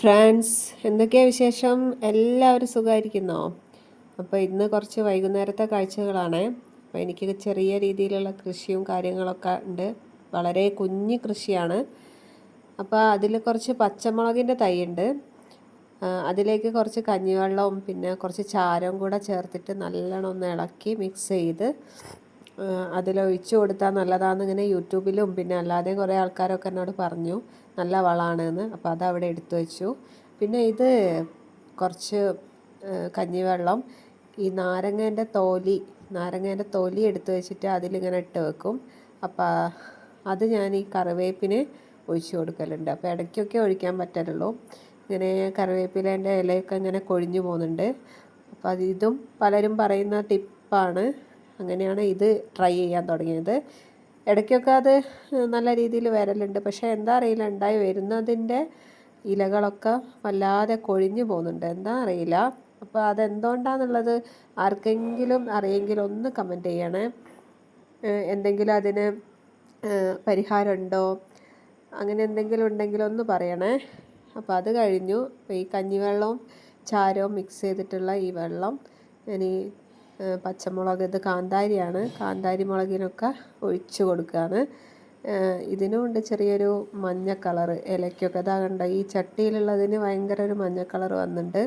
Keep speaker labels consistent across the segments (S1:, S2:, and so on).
S1: France എന്തൊക്കെയാണ് വിശേഷം? എല്ലാവരും സുഖമായിരിക്കുന്നോ അപ്പോൾ ഇന്ന് കുറച്ച് വൈകുന്നേരത്തെ കാഴ്ചകളാണ്. അപ്പോൾ എനിക്ക് ചെറിയ രീതിയിലുള്ള കൃഷിയും കാര്യങ്ങളൊക്കെ ഉണ്ട്. വളരെ കുഞ്ഞു കൃഷിയാണ്. അപ്പോൾ അതിൽ കുറച്ച് പച്ചമുളകിന്റെ തൈയുണ്ട് അതിലേക്ക് കുറച്ച് കഞ്ഞിവെള്ളവും പിന്നെ കുറച്ച് ചാരവും കൂടെ ചേർത്തിട്ട് നല്ലോണം ഒന്ന് ഇളക്കി മിക്സ് ചെയ്ത് അതിലൊഴിച്ചു കൊടുത്താൽ നല്ലതാണെന്ന് ഇങ്ങനെ യൂട്യൂബിലും പിന്നെ അല്ലാതെയും കുറേ ആൾക്കാരൊക്കെ എന്നോട് പറഞ്ഞു നല്ല വളമാണെന്ന് അപ്പോൾ അതവിടെ എടുത്തു വെച്ചു. പിന്നെ ഇത് കുറച്ച് കഞ്ഞിവെള്ളം ഈ നാരങ്ങേന്റെ തോലി നാരങ്ങേന്റെ തോലി എടുത്തു വെച്ചിട്ട് അതിലിങ്ങനെ ഇട്ട് വെക്കും. അപ്പോൾ അത് ഞാൻ ഈ കറിവേപ്പിന് ഒഴിച്ചു കൊടുക്കലുണ്ട്. അപ്പോൾ ഇടയ്ക്കൊക്കെ ഒഴിക്കാൻ പറ്റലുള്ളൂ. ഇങ്ങനെ കറിവേപ്പിലേന്റെ ഇലയൊക്കെ ഇങ്ങനെ കൊഴിഞ്ഞു പോകുന്നുണ്ട്. അപ്പോൾ അത് ഇതും പലരും പറയുന്ന ടിപ്പാണ്. അങ്ങനെയാണ് ഇത് ട്രൈ ചെയ്യാൻ തുടങ്ങിയത്. ഇടയ്ക്കൊക്കെ അത് നല്ല രീതിയിൽ വരലുണ്ട്. പക്ഷേ എന്താ അറിയില്ല ഉണ്ടായി വരുന്നതിന്റെ ഇലകളൊക്കെ വല്ലാതെ കൊഴിഞ്ഞു പോകുന്നുണ്ട്. എന്താ അറിയില്ല. അപ്പോൾ അതെന്തുകൊണ്ടാണെന്നുള്ളത് ആർക്കെങ്കിലും അറിയെങ്കിൽ ഒന്ന് കമന്റ് ചെയ്യണേ. എന്തെങ്കിലും അതിന് പരിഹാരമുണ്ടോ? അങ്ങനെ എന്തെങ്കിലും ഉണ്ടെങ്കിൽ ഒന്ന് പറയണേ. അപ്പോൾ അത് കഴിഞ്ഞു. ഈ കഞ്ഞിവെള്ളവും ചാരവും മിക്സ് ചെയ്തിട്ടുള്ള ഈ വെള്ളം ഈ പച്ചമുളക് ഇത് കാന്താരിയാണ്. കാന്താരി മുളകിനൊക്കെ ഒഴിച്ച് കൊടുക്കുകയാണ്. ഇതിനും ഉണ്ട് ചെറിയൊരു മഞ്ഞ കളറ് ഇലയ്ക്കൊക്കെ. അതാ കണ്ട ഈ ചട്ടിയിലുള്ളതിന് ഭയങ്കര ഒരു മഞ്ഞ കളർ വന്നിട്ടുണ്ട്.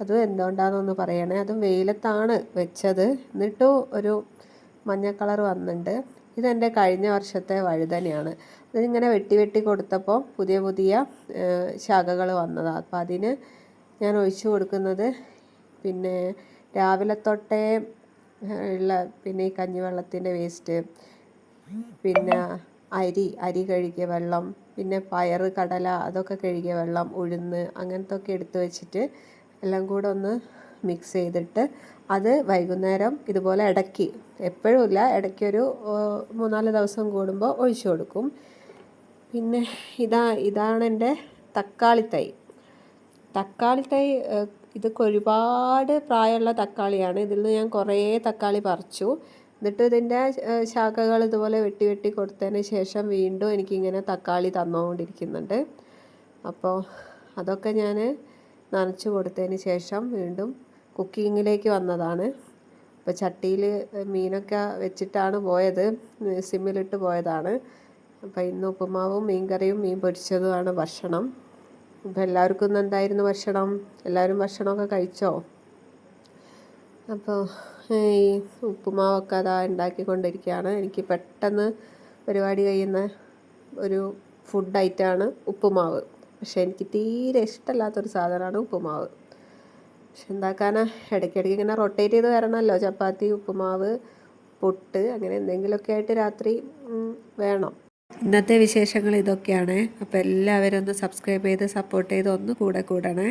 S1: അതും എന്തുകൊണ്ടാണെന്നൊന്ന് പറയണേ. അതും വെയിലത്താണ് വെച്ചത്. എന്നിട്ടും ഒരു മഞ്ഞ കളർ വന്നിട്ടുണ്ട്. ഇതെന്റെ കഴിഞ്ഞ വർഷത്തെ വഴുതനയാണ് അതിങ്ങനെ വെട്ടി വെട്ടി കൊടുത്തപ്പോൾ പുതിയ പുതിയ ശാഖകൾ വന്നതാണ് അപ്പോൾ അതിന് ഞാൻ ഒഴിച്ചു കൊടുക്കുന്നത് പിന്നെ രാവിലെ തൊട്ടേ ഉള്ള പിന്നെ ഈ കഞ്ഞിവെള്ളത്തിന്റെ വേസ്റ്റ് പിന്നെ അരി അരി കഴുകിയ വെള്ളം പിന്നെ പയർ കടല അതൊക്കെ കഴുകിയ വെള്ളം ഉഴുന്ന് അങ്ങനത്തെ ഒക്കെ എടുത്ത് വെച്ചിട്ട് എല്ലാം കൂടെ ഒന്ന് മിക്സ് ചെയ്തിട്ട് അത് വൈകുന്നേരം ഇതുപോലെ ഇടയ്ക്ക് എപ്പോഴും ഇല്ല ഇടയ്ക്കൊരു മൂന്നാൽ ദിവസം കൂടുമ്പോൾ ഒഴിച്ചു കൊടുക്കും. പിന്നെ ഇതാ ഇതാണ് എന്റെ തക്കാളി തൈ തക്കാളി തൈ ഇതൊക്കെ ഒരുപാട് പ്രായമുള്ള തക്കാളിയാണ്. ഇതിൽ നിന്ന് ഞാൻ കുറേ തക്കാളി പറിച്ചു. എന്നിട്ട് ഇതിന്റെ ശാഖകൾ ഇതുപോലെ വെട്ടി വെട്ടി കൊടുത്തതിന് ശേഷം വീണ്ടും എനിക്കിങ്ങനെ തക്കാളി തന്നുകൊണ്ടിരിക്കുന്നുണ്ട്. അപ്പോൾ അതൊക്കെ ഞാൻ നനച്ച് കൊടുത്തതിന് ശേഷം വീണ്ടും കുക്കിങ്ങിലേക്ക് വന്നതാണ്. അപ്പോൾ ചട്ടിയിൽ മീനൊക്കെ വെച്ചിട്ടാണ് പോയത്. സിമ്മിലിട്ട് പോയതാണ്. അപ്പോൾ ഇന്ന് ഉപ്പുമാവും മീൻ കറിയും മീൻ പൊരിച്ചതുമാണ് ഭക്ഷണം. അപ്പോൾ എല്ലാവർക്കും ഇന്ന് എന്തായിരുന്നു ഭക്ഷണം? എല്ലാവരും ഭക്ഷണമൊക്കെ കഴിച്ചോ? അപ്പോൾ ഈ ഉപ്പുമാവൊക്കെ അതാ ഉണ്ടാക്കിക്കൊണ്ടിരിക്കുകയാണ്. എനിക്ക് പെട്ടെന്ന് പരിപാടി കഴിയുന്ന ഒരു ഫുഡ് ഐറ്റമാണ് ഉപ്പുമാവ്. പക്ഷേ എനിക്ക് തീരെ ഇഷ്ടമല്ലാത്തൊരു സാധനമാണ് ഉപ്പുമാവ്. പക്ഷെ എന്താക്കാനാ? ഇടയ്ക്കിടയ്ക്ക് ഇങ്ങനെ റൊട്ടേറ്റ് ചെയ്ത് വരണമല്ലോ. ചപ്പാത്തി ഉപ്പുമാവ് പുട്ട് അങ്ങനെ എന്തെങ്കിലുമൊക്കെ ആയിട്ട് രാത്രി വേണം. ഇന്നത്തെ വിശേഷങ്ങൾ ഇതൊക്കെയാണ്. അപ്പോൾ എല്ലാവരും ഒന്ന് സബ്സ്ക്രൈബ് ചെയ്ത് സപ്പോർട്ട് ചെയ്ത് ഒന്ന് കൂടെ കൂടണേ.